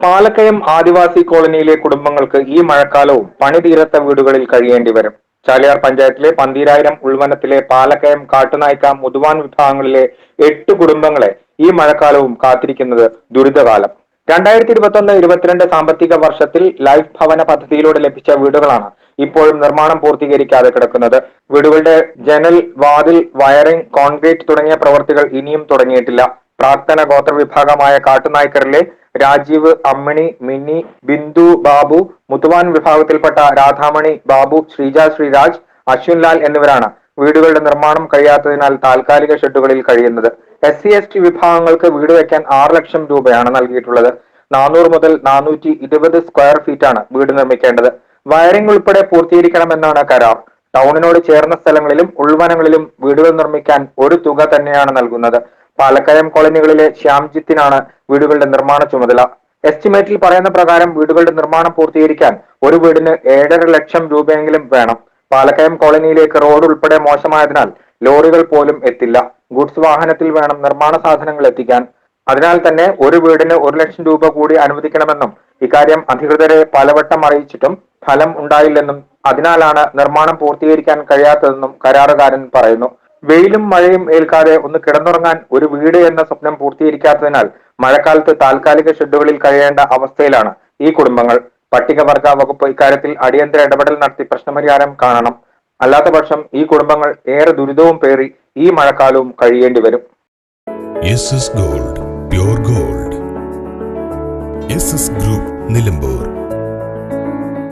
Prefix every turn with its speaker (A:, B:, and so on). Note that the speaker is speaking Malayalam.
A: പാലക്കയം ആദിവാസി കോളനിയിലെ കുടുംബങ്ങൾക്ക് ഈ മഴക്കാലവും പണി തീരത്ത വീടുകളിൽ കഴിയേണ്ടി വരും. ചാലിയാർ പഞ്ചായത്തിലെ പന്തീരായിരം ഉൾവനത്തിലെ പാലക്കയം കാട്ടുനായ്ക്ക മുതുവാൻ വിഭാഗങ്ങളിലെ എട്ട് കുടുംബങ്ങളെ ഈ മഴക്കാലവും കാത്തിരിക്കുന്നത് ദുരിതകാലം. രണ്ടായിരത്തി ഇരുപത്തൊന്ന് ഇരുപത്തിരണ്ട് സാമ്പത്തിക വർഷത്തിൽ ലൈഫ് ഭവന പദ്ധതിയിലൂടെ ലഭിച്ച വീടുകളാണ് ഇപ്പോഴും നിർമ്മാണം പൂർത്തീകരിക്കാതെ കിടക്കുന്നത്. വീടുകളുടെ ജനൽ വാതിൽ വയറിംഗ് കോൺക്രീറ്റ് തുടങ്ങിയ പ്രവർത്തികൾ ഇനിയും തുടങ്ങിയിട്ടില്ല. പ്രാക്തന ഗോത്ര വിഭാഗമായ കാട്ടുനായ്ക്കറിലെ രാജീവ് അമ്മണി മിനി ബിന്ദു ബാബു മുത്തുവാൻ വിഭാഗത്തിൽപ്പെട്ട രാധാമണി ബാബു ശ്രീജ ശ്രീരാജ് അശ്വിൻ ലാൽ എന്നിവരാണ് വീടുകളുടെ നിർമ്മാണം കഴിയാത്തതിനാൽ താൽക്കാലിക ഷെഡുകളിൽ കഴിയുന്നത്. എസ് സി എസ് ടി വിഭാഗങ്ങൾക്ക് വീട് വയ്ക്കാൻ ആറ് ലക്ഷം രൂപയാണ് നൽകിയിട്ടുള്ളത്. നാനൂറ് മുതൽ നാനൂറ്റി ഇരുപത് സ്ക്വയർ ഫീറ്റാണ് വീട് നിർമ്മിക്കേണ്ടത്. വയറിംഗ് ഉൾപ്പെടെ പൂർത്തീകരിക്കണമെന്നാണ് കരാർ. ടൗണിനോട് ചേർന്ന സ്ഥലങ്ങളിലും ഉൾവനങ്ങളിലും വീടുകൾ നിർമ്മിക്കാൻ ഒരു തുക തന്നെയാണ് നൽകുന്നത്. പാലക്കയം കോളനികളിലെ ശ്യാംജിത്തിനാണ് വീടുകളുടെ നിർമ്മാണ ചുമതല. എസ്റ്റിമേറ്റിൽ പറയുന്ന പ്രകാരം വീടുകളുടെ നിർമ്മാണം പൂർത്തീകരിക്കാൻ ഒരു വീടിന് ഏഴര ലക്ഷം രൂപയെങ്കിലും വേണം. പാലക്കയം കോളനിയിലേക്ക് റോഡ് ഉൾപ്പെടെ മോശമായതിനാൽ ലോറികൾ പോലും എത്തില്ല. ഗുഡ്സ് വാഹനത്തിൽ വേണം നിർമ്മാണ സാധനങ്ങൾ എത്തിക്കാൻ. അതിനാൽ തന്നെ ഒരു വീടിന് ഒരു ലക്ഷം രൂപ കൂടി അനുവദിക്കണമെന്നും ഇക്കാര്യം അധികൃതരെ പലവട്ടം അറിയിച്ചിട്ടും ഫലം ഉണ്ടായില്ലെന്നും അതിനാലാണ് നിർമ്മാണം പൂർത്തീകരിക്കാൻ കഴിയാത്തതെന്നും കരാറുകാരൻ പറയുന്നു. വെയിലും മഴയും ഏൽക്കാതെ ഒന്ന് കിടന്നുറങ്ങാൻ ഒരു വീട് എന്ന സ്വപ്നം പൂർത്തീകരിക്കാത്തതിനാൽ മഴക്കാലത്ത് താൽക്കാലിക ഷെഡുകളിൽ കഴിയേണ്ട അവസ്ഥയിലാണ് ഈ കുടുംബങ്ങൾ. പട്ടികവർഗ വകുപ്പ് ഇക്കാര്യത്തിൽ അടിയന്തര ഇടപെടൽ നടത്തി പ്രശ്നപരിഹാരം കാണണം. അല്ലാത്ത പക്ഷം ഈ കുടുംബങ്ങൾ ഏറെ ദുരിതവും പേറി ഈ മഴക്കാലവും കഴിയേണ്ടി വരും.
B: Gold gold group Nilambur